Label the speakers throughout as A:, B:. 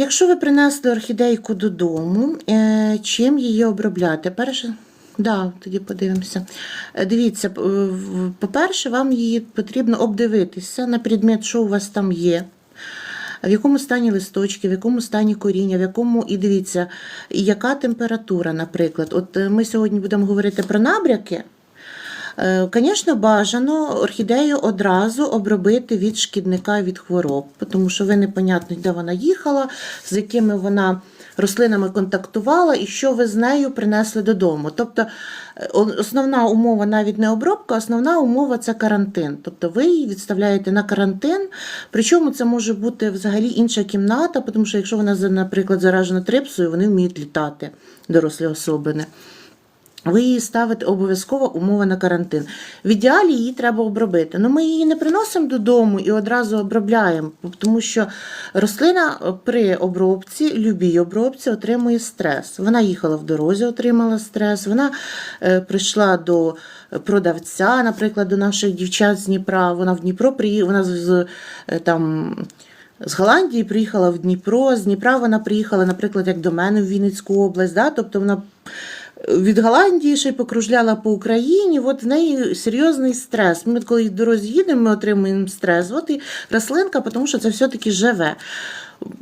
A: якщо ви принесли орхідейку додому, е, чим її обробляти? Перше, да, тоді подивимося. Е, Дивіться, по-перше, вам її потрібно обдивитися на предмет, що у вас там є. В якому стані листочки, в якому стані коріння, в якому і дивіться, яка температура, наприклад. От е, ми сьогодні будемо говорити про набряки. Звісно, бажано орхідею одразу обробити від шкідника від хвороб, тому що ви непонятно, де вона їхала, з якими вона рослинами контактувала і що ви з нею принесли додому. Тобто е, основна умова навіть не обробка, основна умова це карантин. Тобто ви її відставляєте на карантин. Причому це може бути взагалі інша кімната, тому що якщо вона, наприклад, заражена трипсою, вони вміють літати, дорослі особини. Ви її ставите обов'язково умова на карантин. В ідеалі її треба обробити. Ну ми її не приносимо додому і одразу обробляємо, тому що рослина при обробці, любій обробці, отримує стрес. Вона їхала в дорозі, отримала стрес. Вона е, прийшла до продавця, наприклад, до наших дівчат з Дніпра. Вона в Дніпро приїхала, вона з, е, там. З Голландії приїхала в Дніпро, з Дніпра вона приїхала, наприклад, як до мене в Вінницьку область. Да? Тобто вона від Голландії ще й покружляла по Україні. От в неї серйозний стрес. Ми коли дорозі їдемо, ми отримуємо стрес. От і рослинка, тому що це все-таки живе.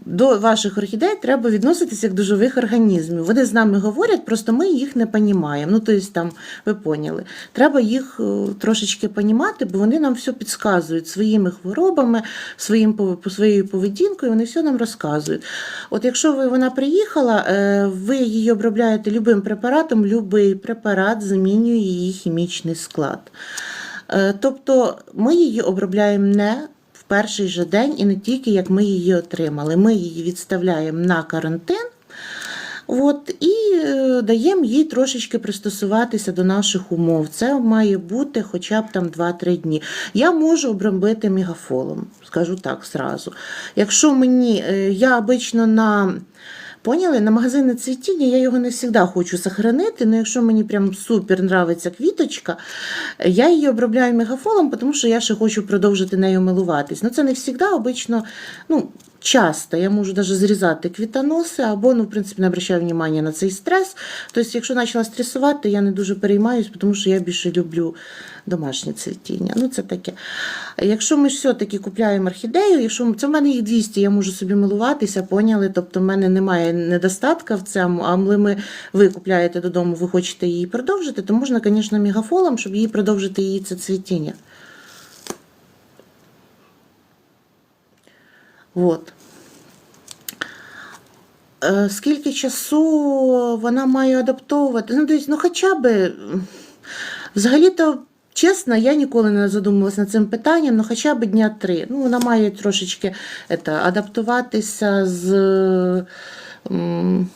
A: До ваших орхідей треба відноситися як до живих організмів. Вони з нами говорять, просто ми їх не розуміємо. Ну, тобто, там, ви поняли. Треба їх е, трошечки понімати, бо вони нам все підказують своїми хворобами, своїм, по своєю поведінкою, вони все нам розказують. От якщо ви, вона приїхала, е, ви її обробляєте любим препаратом, любий препарат замінює її хімічний склад. Е, Тобто ми її обробляємо не перший же день і не тільки як ми її отримали. Ми її відставляємо на карантин. От, і е, даємо їй трошечки пристосуватися до наших умов. Це має бути хоча б там 2-3 дні. Я можу обробити мегафолом, скажу так зразу. Якщо мені, е, я обично на. Поняли, на магазинне цвітіння я його не завжди хочу сохранити, але якщо мені прям супер нравиться квіточка, я її обробляю мегафолом, тому що я ще хочу продовжити нею милуватись. Ну це не завжди, обично, ну, часто. Я можу навіть зрізати квітоноси або, ну, в принципі, не обращаю внимання на цей стрес. Тобто, якщо почала стресувати, я не дуже переймаюсь, тому що я більше люблю домашнє цвітіння. Ну, це таке. Якщо ми ж все-таки купляємо орхідею, якщо це в мене їх 200, я можу собі милуватися, поняли? Тобто в мене немає недостатка в цьому, а ми, ви купляєте додому, ви хочете її продовжити, то можна, звісно, мегафолом, щоб її продовжити її це цвітіння. От. Е, Скільки часу вона має адаптовувати? Ну, десь, ну хоча б, взагалі-то, чесно, я ніколи не задумувалася над цим питанням, ну хоча б дня три. Ну, вона має трошечки ета, адаптуватися з. м,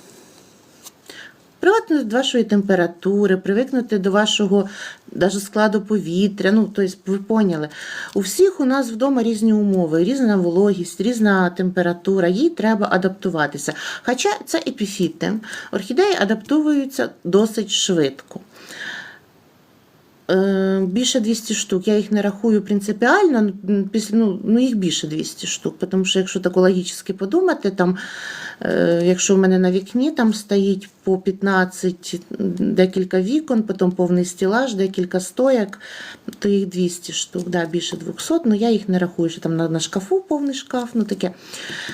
A: Привикнути до вашої температури, привикнути до вашого даже складу повітря. Ну, тобто, ви поняли. У всіх у нас вдома різні умови, різна вологість, різна температура, їй треба адаптуватися. Хоча це епіфіти. Орхідеї адаптуються досить швидко. Е, Більше 200 штук. Я їх не рахую принципіально, після, ну, ну їх більше 200 штук, тому що якщо так логічно подумати, там, якщо в мене на вікні там стоїть по 15 декілька вікон, потім повний стілаж, декілька стояк, то їх 200 штук, да, більше 200, ну я їх не рахую, що там на, на шкафу повний шкаф, ну таке.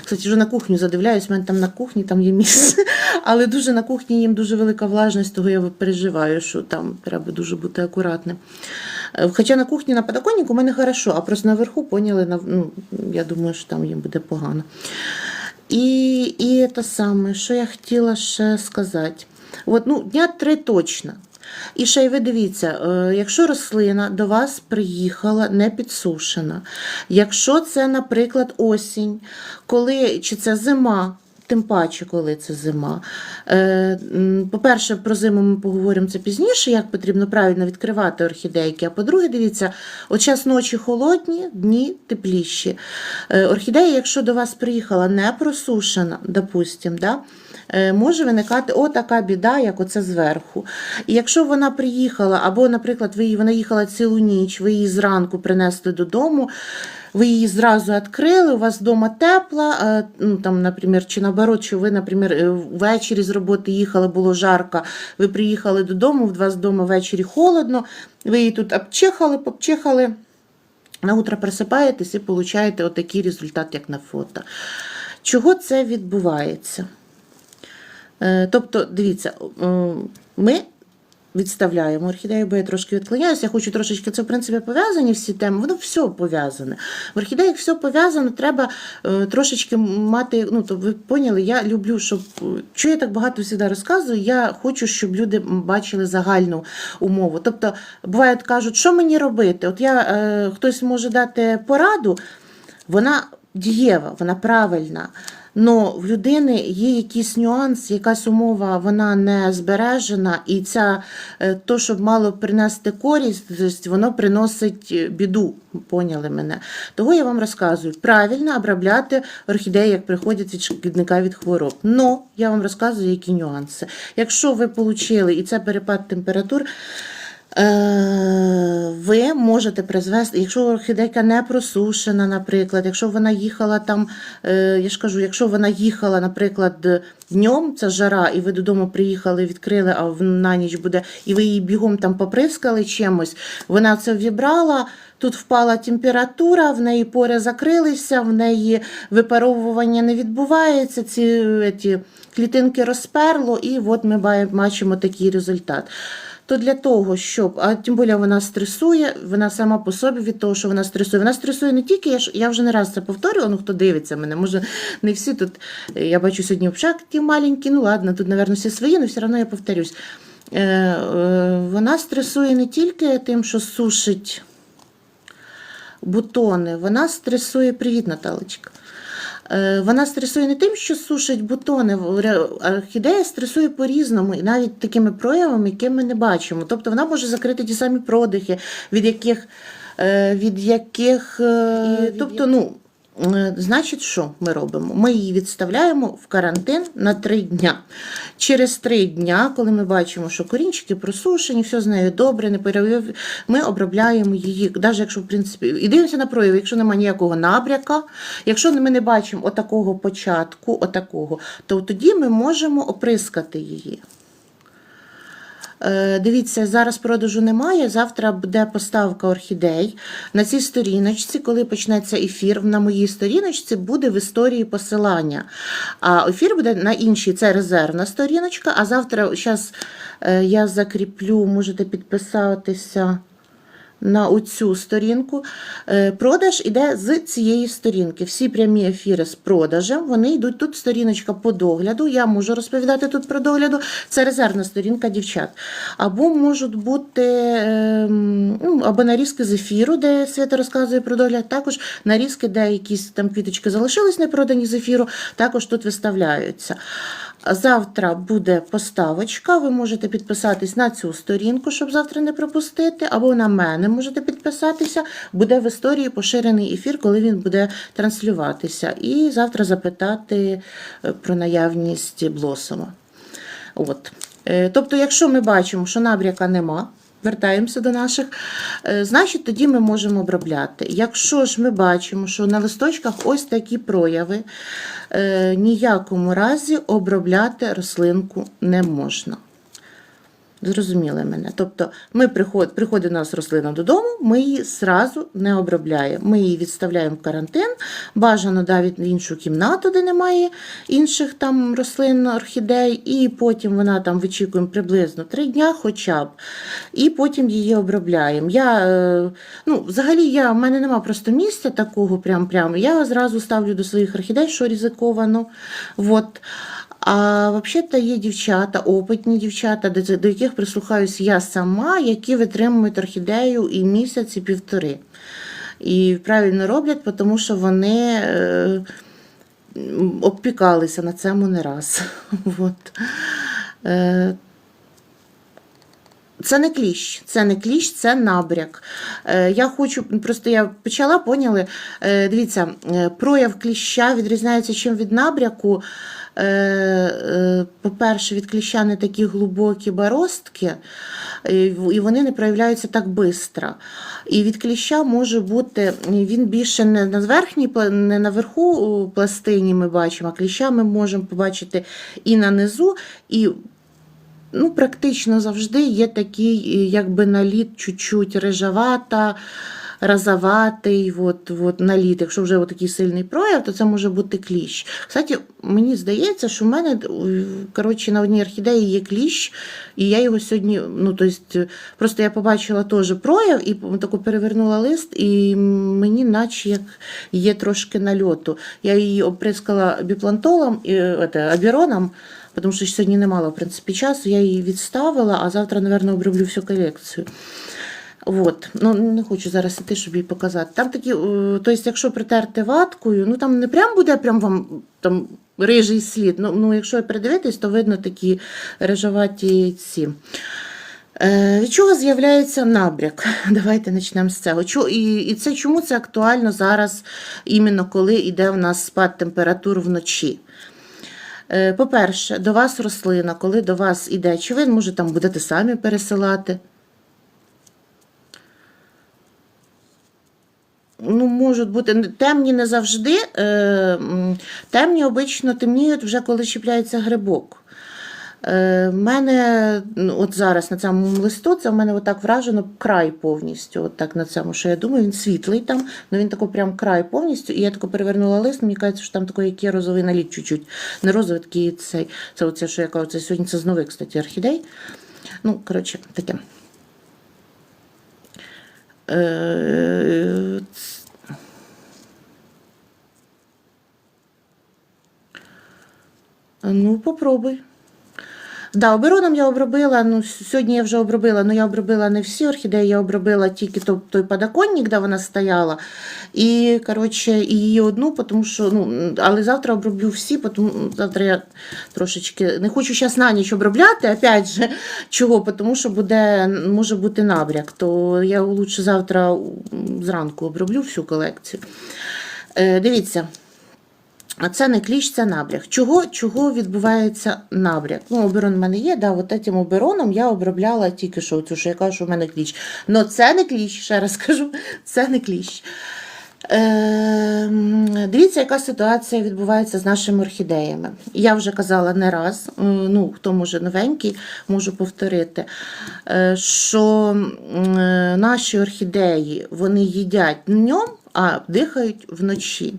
A: Кстати, вже на кухню задивляюсь, в мене там на кухні там є місце, але дуже на кухні їм дуже велика влажність, того я переживаю, що там треба дуже бути акуратним. Е, Хоча на кухні на подоконнику у мене хорошо, а просто наверху поняли, ну, я думаю, що там їм буде погано. І, і те саме, що я хотіла ще сказати. От, ну, дня три точно. І ще й ви дивіться, е, якщо рослина до вас приїхала не підсушена, якщо це, наприклад, осінь, коли чи це зима, тим паче, коли це зима. Е, По-перше, про зиму ми поговоримо це пізніше, як потрібно правильно відкривати орхідейки. А по-друге, дивіться, от час ночі холодні, дні тепліші. Е, Орхідея, якщо до вас приїхала не просушена, допустим, да, е, може виникати отака біда, як оце зверху. І якщо вона приїхала, або, наприклад, ви, вона їхала цілу ніч, ви її зранку принесли додому. Ви її зразу відкрили, у вас вдома тепла, е, ну, там, наприклад, чи наоборот, що ви, наприклад, ввечері з роботи їхали, було жарко, ви приїхали додому, у вас вдома ввечері холодно, ви її тут обчихали, попчихали, на утро просипаєтесь і получаєте отакий результат, як на фото. Чого це відбувається? Е, Тобто, дивіться, ми відставляємо орхідею, бо я трошки відклоняюся. Я хочу трошечки це, в принципі, пов'язані всі теми. Воно все пов'язане. В орхідеях все пов'язано, треба е, трошечки мати. Ну, то ви поняли, я люблю, щоб. Що я так багато завжди розказую, я хочу, щоб люди бачили загальну умову. Тобто, буває, кажуть, що мені робити? От я е, хтось може дати пораду, вона дієва, вона правильна. Но в людини є якийсь нюанс, якась умова, вона не збережена, і ця, е, то, щоб мало принести користь, воно приносить е, біду. Поняли мене? Того я вам розказую. Правильно обробляти орхідеї, як приходять від шкідника від хвороб. Но я вам розказую, які нюанси. Якщо ви отримали і це перепад температур. Е, Ви можете призвести, якщо орхідейка не просушена, наприклад, якщо вона їхала там, е, я ж кажу, якщо вона їхала, наприклад, днем, це жара, і ви додому приїхали, відкрили, а на ніч буде, і ви її бігом там поприскали чимось, вона це вібрала. Тут впала температура, в неї пори закрилися, в неї випаровування не відбувається, ці, ці клітинки розперло, і от ми бачимо такий результат то для того, щоб, а тим більше вона стресує, вона сама по собі від того, що вона стресує. Вона стресує не тільки, я ж я вже не раз це повторювала, ну хто дивиться мене, може не всі тут. е, Я бачу сьогодні такі маленькі, ну ладно, тут, мабуть, всі свої, але все одно я повторюсь. Е, е, Вона стресує не тільки тим, що сушить бутони, вона стресує, привіт, Наталочка. Е, Вона стресує не тим, що сушить бутони. Орхідея стресує по-різному, і навіть такими проявами, які ми не бачимо. Тобто вона може закрити ті самі продихи, від яких. е, Від яких е, тобто, ну, значить, що ми робимо? Ми її відставляємо в карантин на три дня. Через три дня, коли ми бачимо, що корінчики просушені, все з нею добре, не перевів, ми обробляємо її, навіть якщо в принципі, і дивимося на прояв, якщо немає ніякого набряка, якщо ми не бачимо отакого початку, отакого, то тоді ми можемо оприскати її. Е, Дивіться, зараз продажу немає. Завтра буде поставка орхідей. На цій сторіночці, коли почнеться ефір, на моїй сторіночці буде в історії посилання. А ефір буде на іншій, це резервна сторіночка. А завтра зараз я закріплю, можете підписатися на оцю сторінку. Е, Продаж іде з цієї сторінки. Всі прямі ефіри з продажем, вони йдуть тут сторіночка по догляду. Я можу розповідати тут про догляду. Це резервна сторінка дівчат. Або можуть бути ем, ну, або нарізки з ефіру, де Свята розказує про догляд. Також нарізки, де якісь там квіточки залишились не продані з ефіру, також тут виставляються. Завтра буде поставочка. Ви можете підписатись на цю сторінку, щоб завтра не пропустити, або на мене можете підписатися. Буде в історії поширений ефір, коли він буде транслюватися. І завтра запитати е, про наявність блосома. От. Е, Тобто, якщо ми бачимо, що набряка нема, вертаємося до наших, е, значить тоді ми можемо обробляти. Якщо ж ми бачимо, що на листочках ось такі прояви, е, ніякому разі обробляти рослинку не можна. Зрозуміли мене. Тобто, ми приход, приходить у нас рослина додому, ми її зразу не обробляємо. Ми її відставляємо в карантин, бажано навіть в іншу кімнату, де немає інших там рослин, орхідей, і потім вона там вичікуємо приблизно 3 дня хоча б, і потім її обробляємо. Я, е, ну, взагалі, я, в мене нема просто місця такого прям прям. Я зразу ставлю до своїх орхідей, що ризиковано. От. А взагалі є дівчата, опитні дівчата, до, яких прислухаюсь я сама, які витримують орхідею і місяць, і півтори. І правильно роблять, тому що вони е, обпікалися на цьому не раз. От. Це не кліщ, це не кліщ, це набряк. Е, я хочу, просто я почала, поняли. Е, дивіться, е, прояв кліща відрізняється чим від набряку. По-перше, від кліща не такі глибокі боростки, е, і вони не проявляються так швидко. І від кліща може бути, він більше не на верхній, не на верху пластині ми бачимо, а кліща ми можемо побачити і на низу, і ну, практично завжди є такий, е, якби наліт чуть-чуть рижавата, розоватий, от, от, наліт. Якщо вже такий сильний прояв, то це може бути кліщ. Кстати, мені здається, що в мене е, коротше, на одній орхідеї є кліщ, і я його сьогодні, ну, то есть, е, просто я побачила теж прояв і таку перевернула лист, і мені наче як є трошки нальоту. Я її оприскала біплантолом, і, це, абіроном, тому що сьогодні не мала в принципі часу, я її відставила, а завтра, мабуть, оброблю всю колекцію. От. Ну, не хочу зараз іти, щоб їй показати. Там такі, тобто, якщо притерти ваткою, ну там не прям буде прям вам там рижий слід. Ну, ну якщо придивитись, то видно такі рижаваті ці. Е, Від чого з'являється набряк? Давайте почнемо з цього. І це чому це актуально зараз, іменно коли йде в нас спад температур вночі? Е, По-перше, до вас рослина, коли до вас іде, ви може там будете самі пересилати? Ну, можуть бути темні не завжди. Е, темні обично темніють вже коли чіпляється грибок. Е, в мене ну, от зараз на цьому листу, це в мене отак вражено край повністю. От так на цьому, що я думаю, він світлий там, але він тако прям край повністю. І я тако перевернула лист, мені кажеться, що там такий є розовий наліт чуть-чуть. Не розовий, такий цей. Це оце, що я кажу, це сьогодні це з нових, кстати, орхідей. Ну, коротше, таке. Е, Ну, попробуй. Да, обероном я обробила. Ну, сьогодні я вже обробила, ну я обробила не всі орхідеї, я обробила тільки той, той подоконник, де вона стояла. І, коротше, і її одну, тому що, ну, але завтра оброблю всі, тому завтра я трошечки не хочу зараз на ніч обробляти, опять же, чого, тому що буде, може бути набряк, то я лучше завтра зранку оброблю всю колекцію. Е, дивіться. А це не кліщ, це набряг. Чого, чого відбувається набряг? Ну, оберон в мене є, да, от цим обероном я обробляла тільки що, цю, що я кажу, що в мене кліщ. Но це не кліщ, ще раз кажу, це не кліщ. Е, дивіться, яка ситуація відбувається з нашими орхідеями. Я вже казала не раз, ну, хто може новенький, можу повторити, е, що наші орхідеї вони їдять днем, а дихають вночі.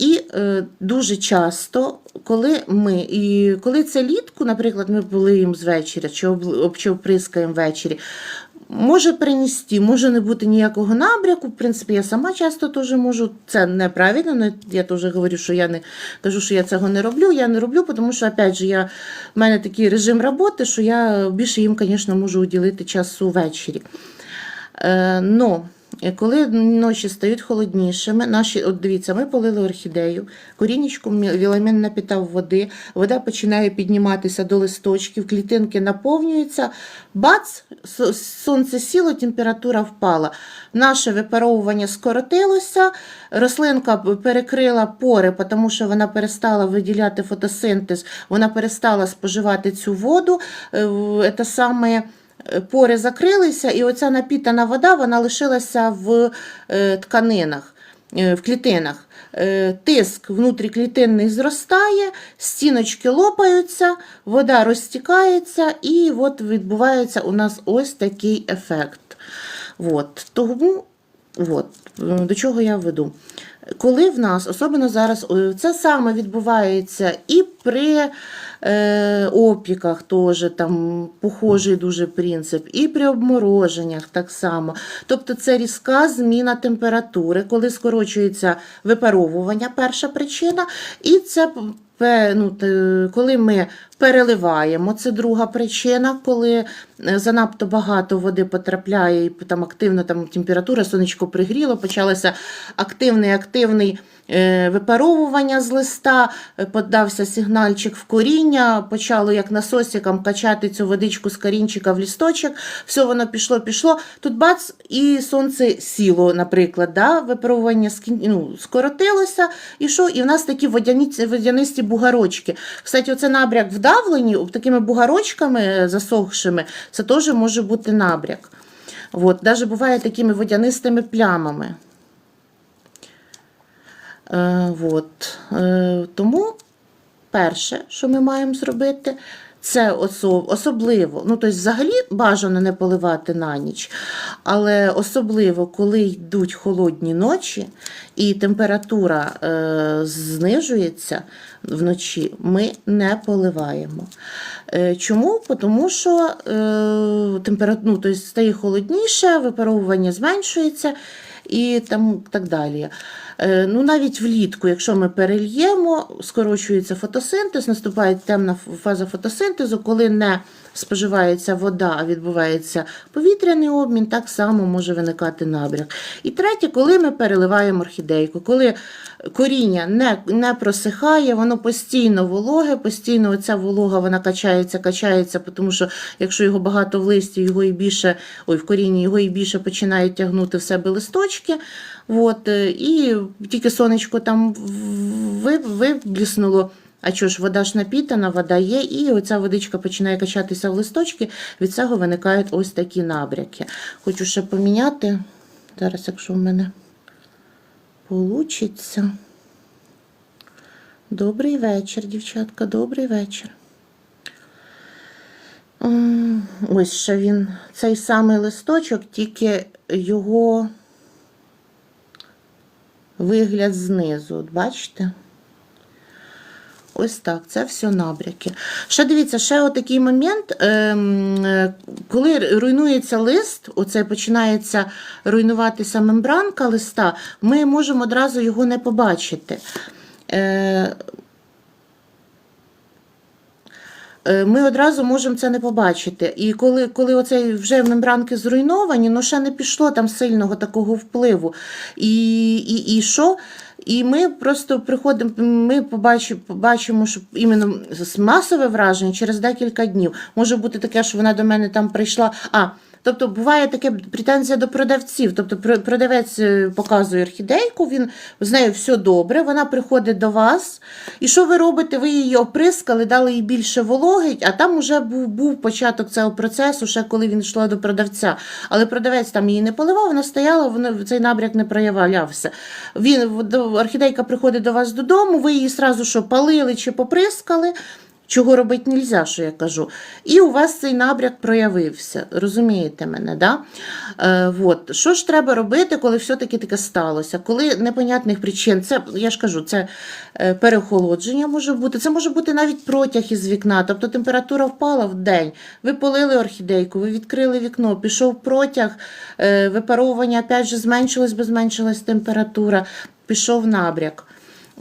A: І е, дуже часто, коли ми, і коли це літку, наприклад, ми полиємо з вечора чи, об, чи оприскаємо ввечері, може принести, може не бути ніякого набряку. В принципі, я сама часто теж можу. Це неправильно, але я теж говорю, що я не кажу, що я цього не роблю. Я не роблю, тому що, опять же, я, в мене такий режим роботи, що я більше їм, звісно, можу уділити часу ввечері. Е, но коли ночі стають холоднішими, наші, от дивіться, ми полили орхідею, корінечком віламін напітав води, вода починає підніматися до листочків, клітинки наповнюються, бац, сонце сіло, температура впала. Наше випаровування скоротилося, рослинка перекрила пори, тому що вона перестала виділяти фотосинтез, вона перестала споживати цю воду. Е, Це саме е, пори закрилися, і оця напітана вода вона лишилася в е, тканинах, е, в клітинах. Е, Тиск внутріклітинний зростає, стіночки лопаються, вода розтікається, і от відбувається у нас ось такий ефект. От. Тому от, е, до чого я веду. Коли в нас, особливо зараз, е, це саме відбувається і при е, опіках, теж там похожий дуже принцип, і при обмороженнях так само. Тобто це різка зміна температури, коли скорочується випаровування, перша причина, і це ну, коли ми переливаємо. Це друга причина, коли е, занадто багато води потрапляє, і там активно там температура, сонечко пригріло, почалося активний активний е, випаровування з листа, е, подався сигнальчик в коріння, почало як насосиком качати цю водичку з корінчика в лісточок, все воно пішло, пішло. Тут бац, і сонце сіло, наприклад, да? випаровування ну, скоротилося, і що? І в нас такі водянисті бугарочки. Кстати, оце набряк вдавлені, такими бугарочками засохшими, це теж може бути набряк. От, даже буває такими водянистими плямами. Е, от. Е, тому перше, що ми маємо зробити, це особливо, ну тобто взагалі бажано не поливати на ніч, але особливо, коли йдуть холодні ночі і температура е, знижується вночі, ми не поливаємо. Е, чому? Тому що е, температура ну, тобто стає холодніше, випаровування зменшується і там так далі. Е, Ну, навіть влітку, якщо ми перельємо, скорочується фотосинтез, наступає темна фаза фотосинтезу, коли не споживається вода, а відбувається повітряний обмін, так само може виникати набряк. І третє, коли ми переливаємо орхідейку, коли коріння не, не просихає, воно постійно вологе, постійно оця волога вона качається, качається, тому що якщо його багато в листі, його і більше, ой, в корінні його і більше починають тягнути в себе листочки. От, і тільки сонечко там ви- вибліснуло. А чого ж, вода ж напітана, вода є, і оця водичка починає качатися в листочки, від цього виникають ось такі набряки. Хочу ще поміняти. Зараз, якщо в мене получиться. Добрий вечір, дівчатка, добрий вечір. Ось ще він, цей самий листочок, тільки його вигляд знизу. От бачите? Ось так, це все набряки. Ще дивіться, ще отакий момент, ем, е, коли руйнується лист, оце починається руйнуватися мембранка листа, ми можемо одразу його не побачити. Е, е, Ми одразу можемо це не побачити. І коли, коли оцей вже мембранки зруйновані, ну ще не пішло там сильного такого впливу. І, і, і що? І ми просто приходимо, ми побачимо, побачимо, що іменно масове враження через декілька днів. Може бути таке, що вона до мене там прийшла. А, тобто буває таке претензія до продавців. Тобто про- продавець е, показує орхідейку, він з нею все добре, вона приходить до вас. І що ви робите? Ви її оприскали, дали їй більше вологи, а там вже був, був початок цього процесу, ще коли він йшла до продавця. Але продавець там її не поливав, вона стояла, вона, цей набряк не проявлявся. Він, орхідейка приходить до вас додому, ви її сразу що палили чи поприскали. Чого робити нельзя, що я кажу. І у вас цей набряк проявився. Розумієте мене, да? Е, вот. Що ж треба робити, коли все-таки таке сталося? Коли непонятних причин, це, я ж кажу, це е, переохолодження може бути, це може бути навіть протяг із вікна, тобто температура впала в день, ви полили орхідейку, ви відкрили вікно, пішов протяг, е, випаровування опять же зменшилось, бо зменшилась температура, пішов набряк.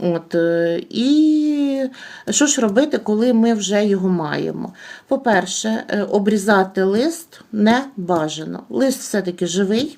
A: От, е, і що ж робити, коли ми вже його маємо? По-перше, е, обрізати лист не бажано. Лист все-таки живий.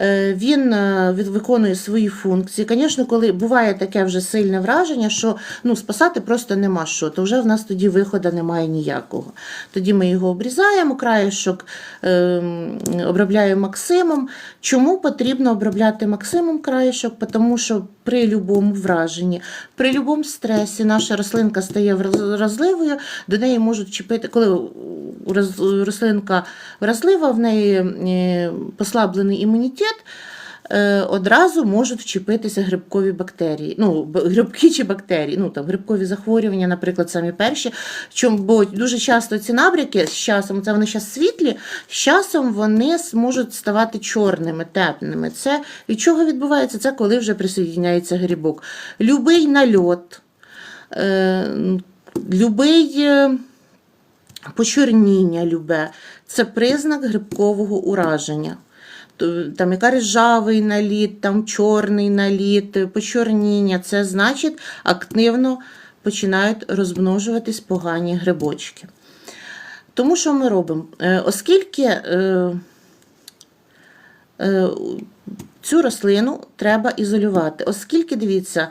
A: Е, Він е, виконує свої функції. Звісно, коли буває таке вже сильне враження, що ну, спасати просто нема що, то вже в нас тоді виходу немає ніякого. Тоді ми його обрізаємо, краєшок ем, обробляємо максимум. Чому потрібно обробляти максимум краєшок? Тому що при будь-якому враженні, при будь-якому стресі наша рослинка стає вразливою, до неї можуть чіпити, коли рослинка вразлива, в неї е, послаблений імунітет. е, Одразу можуть вчепитися грибкові бактерії, ну грибки чи бактерії, ну там грибкові захворювання, наприклад, самі перші. Чому бо дуже часто ці набряки з часом, це вони зараз світлі, з часом вони с- можуть ставати чорними, темними. Це від чого відбувається? Це коли вже присоєдняється грибок. Любий нальот, е, любий. Почорніння любе це признак грибкового ураження. Там яка ржавий наліт, там чорний наліт, почорніння це значить активно починають розмножуватись погані грибочки. Тому що ми робимо? Е, Оскільки е, е, цю рослину треба ізолювати, оскільки, дивіться,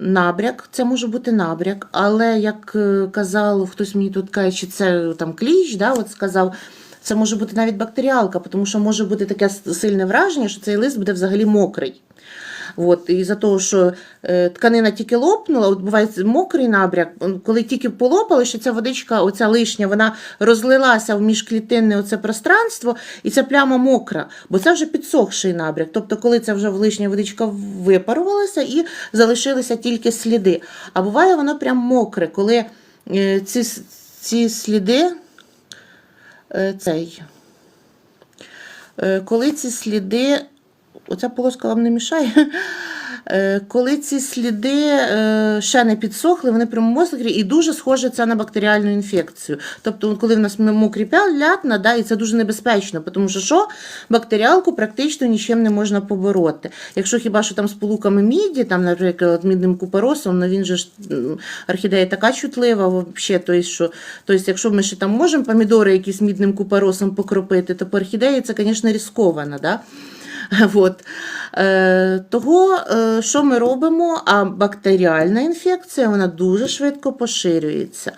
A: набряк, це може бути набряк, але як е, казав хтось мені тут каже, чи це там кліщ, да, от сказав, це може бути навіть бактеріалка, тому що може бути таке сильне враження, що цей лист буде взагалі мокрий. От, і за того, що е, тканина тільки лопнула, от буває мокрий набряк, коли тільки полопали, що ця водичка, оця лишня, вона розлилася в міжклітинне оце пространство, і ця пляма мокра, бо це вже підсохший набряк. Тобто, коли ця вже лишня водичка випарувалася і залишилися тільки сліди. А буває воно прям мокре, коли е, ці, ці сліди, е, цей, коли ці сліди оця полоска вам не мішає. Е, Коли ці сліди е, ще не підсохли, вони прямо мокрі і дуже схоже це на бактеріальну інфекцію. Тобто, коли в нас мокрі п'ятна, да, і це дуже небезпечно, тому що що бактеріалку практично нічим не можна побороти. Якщо хіба що там з полуками міді, там, наприклад, мідним купоросом, ну він же ж орхідея така чутлива, вообще, тобто, що, тобто, якщо ми ще там можемо помідори якісь мідним купоросом покропити, то по орхідеї це, звісно, ризиковано. Да? От. Е, того, е, що ми робимо? А бактеріальна інфекція вона дуже швидко поширюється.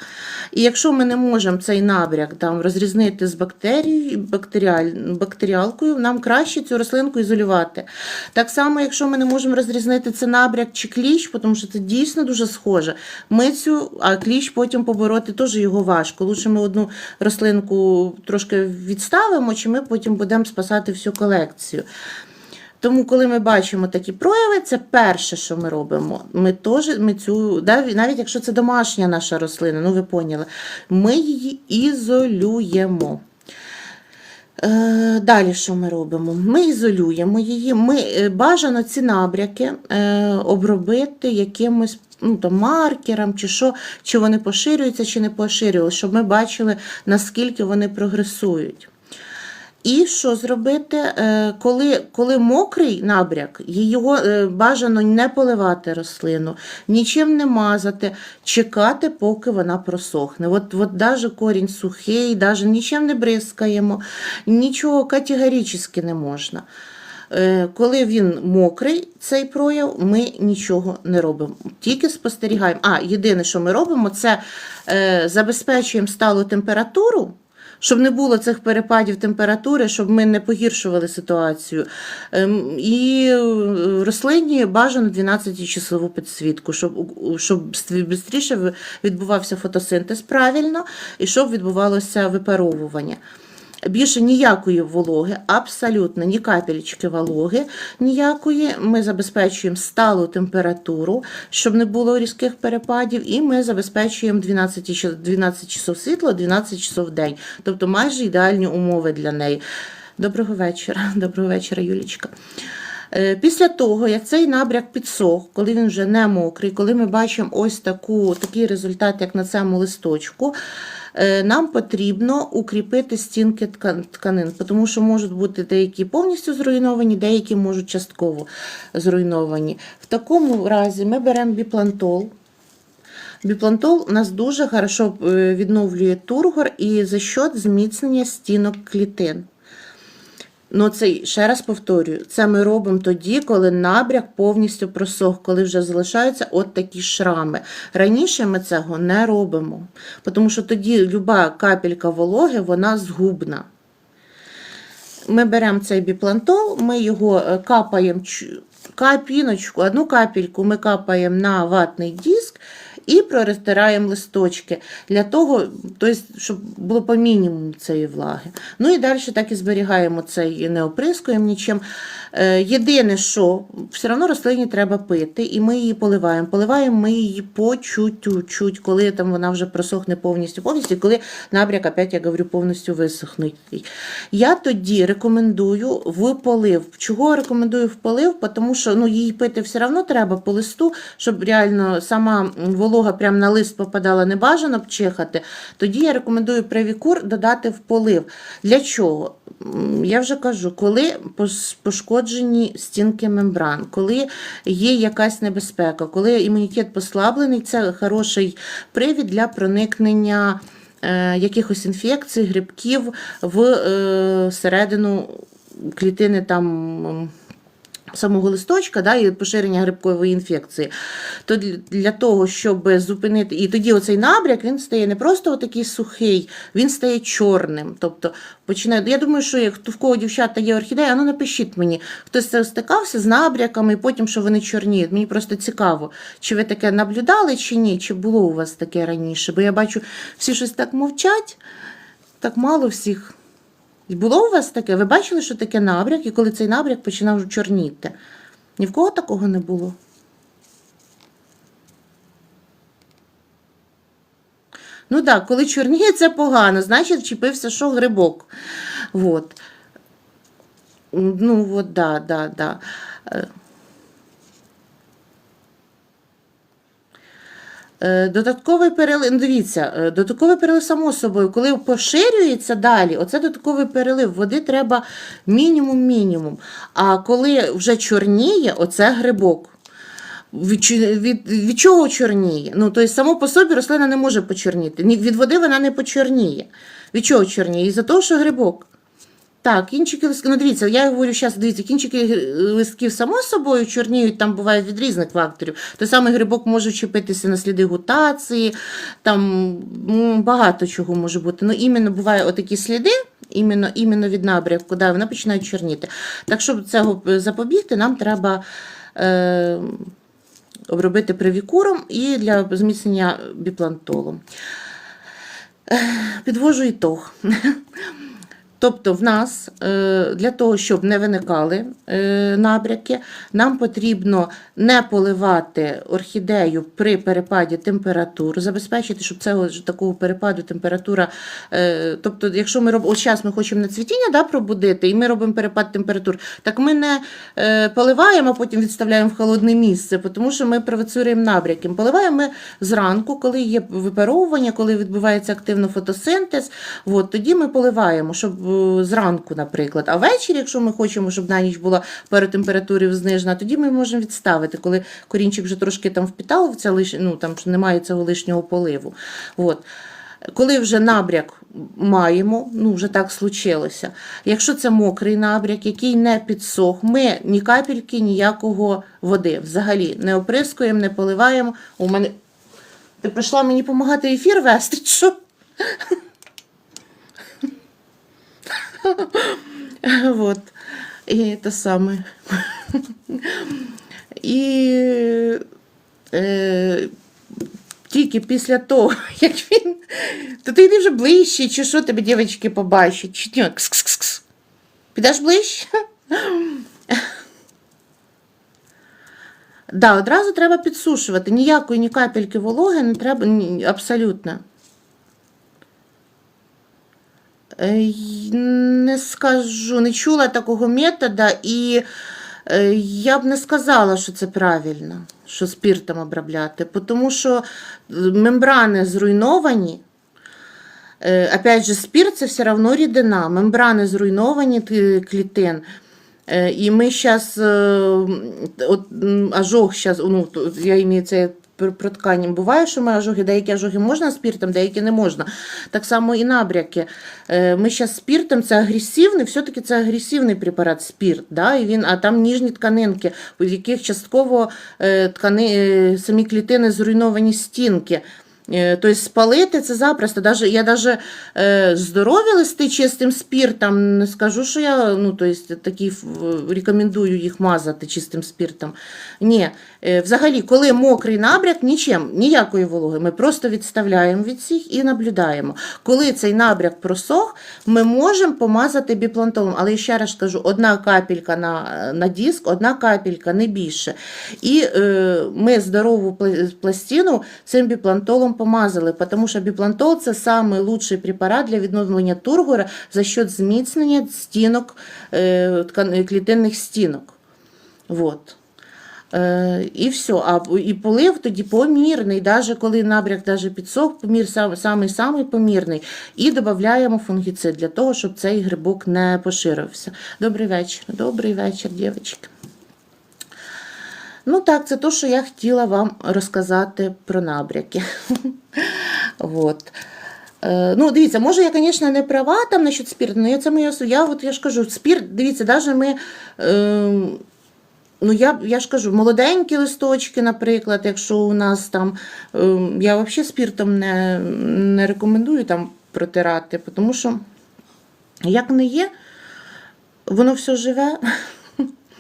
A: І якщо ми не можемо цей набряк там, розрізнити з бактерією, бактеріаль, бактеріалкою, нам краще цю рослинку ізолювати. Так само, якщо ми не можемо розрізнити це набряк чи кліщ, тому що це дійсно дуже схоже. Ми цю, а кліщ потім побороти теж його важко. Лучше ми одну рослинку трошки відставимо, чи ми потім будемо спасати всю колекцію. Тому, коли ми бачимо такі прояви, це перше, що ми робимо. Ми теж ми цю, навіть якщо це домашня наша рослина, ну ви поняли, ми її ізолюємо. Е, Далі що ми робимо? Ми ізолюємо її. Ми е, бажано ці набряки е, обробити якимось ну, там, маркером, чи що, чи вони поширюються, чи не поширюються, щоб ми бачили, наскільки вони прогресують. І що зробити, Е, коли, коли мокрий набряк, його е, бажано не поливати рослину, нічим не мазати, чекати, поки вона просохне. От, от даже корінь сухий, даже нічим не бризкаємо, нічого категорично не можна. Е, Коли він мокрий, цей прояв, ми нічого не робимо. Тільки спостерігаємо. А, єдине, що ми робимо, це забезпечуємо сталу температуру. Щоб не було цих перепадів температури, щоб ми не погіршували ситуацію. Ем, І е, рослині бажано 12-часову підсвітку, щоб, щоб швидше відбувався фотосинтез правильно і щоб відбувалося випаровування. Більше ніякої вологи, абсолютно ні капелечки вологи, ніякої. Ми забезпечуємо сталу температуру, щоб не було різких перепадів, і ми забезпечуємо 12, 12 часов світла, 12 часов день. Тобто майже ідеальні умови для неї. Доброго вечора, доброго вечора, Юлічка. Е, Після того, як цей набряк підсох, коли він вже не мокрий, коли ми бачимо ось таку, такий результат, як на цьому листочку, нам потрібно укріпити стінки тканин, тому що можуть бути деякі повністю зруйновані, деякі можуть частково зруйновані. В такому разі ми беремо біплантол. Біплантол у нас дуже хорошо е, відновлює тургор і за счет зміцнення стінок клітин. Ну, це ще раз повторюю, це ми робимо тоді, коли набряк повністю просох, коли вже залишаються от такі шрами. Раніше ми цього не робимо, тому що тоді люба капелька вологи вона згубна. Ми беремо цей біплантол, ми його е, капаємо капіночку, одну капельку ми капаємо на ватний диск і пророзтираємо листочки для того, тобто, щоб було по мінімуму цієї влаги. Ну і далі так і зберігаємо це і не оприскуємо нічим. Е, Єдине, що все одно рослині треба пити, і ми її поливаємо. Поливаємо ми її по чуть-чуть, коли там вона вже просохне повністю, повністю, коли набряк, опять я говорю, повністю висохне. Я тоді рекомендую в полив. Чого рекомендую в полив? Тому що ну, її пити все одно треба по листу, щоб реально сама волога волога прямо на лист попадала, не бажано б чихати, тоді я рекомендую привікур додати в полив. Для чого? Я вже кажу, коли пошкоджені стінки мембран, коли є якась небезпека, коли імунітет послаблений, це хороший привід для проникнення е, якихось інфекцій, грибків в е, середину клітини там. Самого листочка да, і поширення грибкової інфекції, то для, того, щоб зупинити, і тоді оцей набряк він стає не просто такий сухий, він стає чорним. Тобто починає. Я думаю, що як в кого дівчата є орхідея, ну напишіть мені, хтось це стикався з набряками, і потім що вони чорніють. Мені просто цікаво, чи ви таке наблюдали, чи ні, чи було у вас таке раніше. Бо я бачу, всі щось так мовчать, так мало всіх. Було у вас таке? Ви бачили, що таке набряк, і коли цей набряк починав чорніти? Ні в кого такого не було? Ну так, коли чорніє, це погано, значить вчепився, що грибок. От. Ну, от, да, да, да. Е, Е, Додатковий перелив, ну, дивіться, е, додатковий перелив само собою, коли поширюється далі, оце додатковий перелив, води треба мінімум-мінімум. А коли вже чорніє, оце грибок. Від, від, від чого чорніє? Ну, тобто, само по собі рослина не може почорніти. Від води вона не почорніє. Від чого чорніє? Із-за того, що грибок. Так, кінчики листків, ну дивіться, я говорю зараз, дивіться, кінчики е, листків само собою чорніють, там бувають від різних факторів. Той самий грибок може вчепитися на сліди гутації, там багато чого може бути. Ну, іменно буває отакі сліди, іменно, іменно від набряку, да, вони починають чорніти. Так, щоб цього запобігти, нам треба. Е, Обробити привікуром і для зміцнення біплантолом. Е, Підвожу ітог. Тобто, в нас е, для того, щоб не виникали е, набряки, нам потрібно не поливати орхідею при перепаді температур, забезпечити, щоб цього такого перепаду температура. е, Тобто, якщо ми робимо, зараз ми хочемо на цвітіння да, пробудити, і ми робимо перепад температур, так ми не поливаємо, а потім відставляємо в холодне місце, тому що ми провоцюємо набряки. Поливаємо ми зранку, коли є випаровування, коли відбувається активно фотосинтез. От, тоді ми поливаємо, щоб зранку, наприклад. А ввечері, якщо ми хочемо, щоб на ніч була пара температури знижена, тоді ми можемо відставити, коли корінчик вже трошки там впітав, лиш, ну, там немає цього лишнього поливу. От. Коли вже набряк маємо, ну вже так случилося. Якщо це мокрий набряк, який не підсох, ми ні капельки, ніякого води взагалі не оприскуємо, не поливаємо. У мене ти прийшла мені допомагати ефір вести, що? Вот. І те саме. І тільки після того, як він. То ти йди вже ближче, чи що тебе дівчатки побачать? Чи ні? Кс-кс-кс. Підеш ближче? Да, одразу треба підсушувати. Ніякої ні капельки вологи не треба абсолютно. Е, й- Не скажу, не чула такого метода, і е, я б не сказала, що це правильно, що спіртом обробляти, тому що е, мембрани зруйновані. Е, Опять же, спірт це все одно рідина, мембрани зруйновані клітин. Е, І ми зараз, ожог зараз, ну, я імею це про ткані. Буває, що ми ожоги, деякі ожоги можна спіртом, деякі не можна. Так само і набряки. Е, Ми зараз спіртом, це агресивний, все-таки це агресивний препарат спірт, да? і він, а там ніжні тканинки, у яких частково е, ткани, е, самі клітини зруйновані стінки. Тобто спалити це запросто. Даже, я навіть е, здорові листи чистим спіртом, не скажу, що я ну, то есть, такі рекомендую їх мазати чистим спіртом. Ні, е, взагалі, коли мокрий набряк, нічим, ніякої вологи. Ми просто відставляємо від всіх і наблюдаємо. Коли цей набряк просох, ми можемо помазати біплантолом. Але ще раз кажу, одна капелька на, на диск, одна капелька, не більше. І е, ми здорову пластину цим біплантолом помазали, тому що біплантол це самий лучший препарат для відновлення тургора за счет зміцнення стінок, е, клітинних стінок. Вот. Е, і все. А і полив тоді помірний, навіть коли набряк даже підсох, помір самий самий помірний. І додаємо фунгіцид для того, щоб цей грибок не поширився. Добрий вечір. Добрий вечір, дівчатки. Ну так, це те, що я хотіла вам розказати про набряки. От. Е, Ну, дивіться, може, я, звісно, не права там насчет спірту, але це моя я, от я ж кажу, спірт, дивіться, навіть ми. Е, Ну, я, я ж кажу, молоденькі листочки, наприклад, якщо у нас там, е, я взагалі спіртом не, не рекомендую там протирати, тому що як не є, воно все живе,